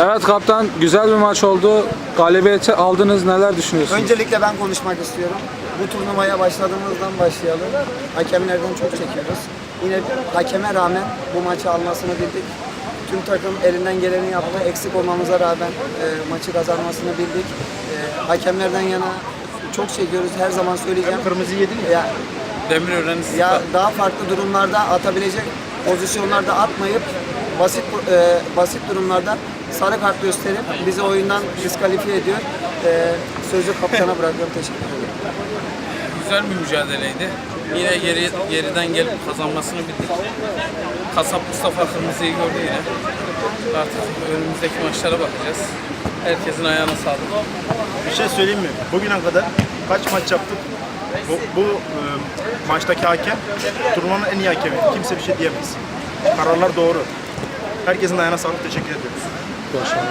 Evet kaptan güzel bir maç oldu. Galibiyeti aldınız. Neler düşünüyorsunuz? Öncelikle ben konuşmak istiyorum. Bu turnuvaya başladığımızdan başlayalım. Hakemlerden çok çekiyoruz. Yine hakeme rağmen bu maçı almasını bildik. Tüm takım elinden geleni yaptı. Eksik olmamıza rağmen e, maçı kazanmasını bildik. E, hakemlerden yana çok çekiyoruz. Her zaman söyleyeceğim. Kırmızı yedin ya. Ya, Demir öğrencisi. ya daha farklı durumlarda atabilecek pozisyonlarda atmayıp basit e, basit durumlarda sarı kart gösterip bizi oyundan diskalifiye ediyor. E, sözü kaptana bırakıyorum. Teşekkür ederim. Güzel bir mücadeleydi. Yine geri, geriden gelip kazanmasını bildik. Kasap Mustafa Kırmızı'yı gördü yine. Artık önümüzdeki maçlara bakacağız. Herkesin ayağına sağlık. Bir şey söyleyeyim mi? Bugüne kadar kaç maç yaptık? Bu, bu e, maçtaki hakem turnuvanın en iyi hakemi. Kimse bir şey diyemez. Kararlar doğru. Herkesin ayağına sağlık. Teşekkür ediyoruz. কুয়াশা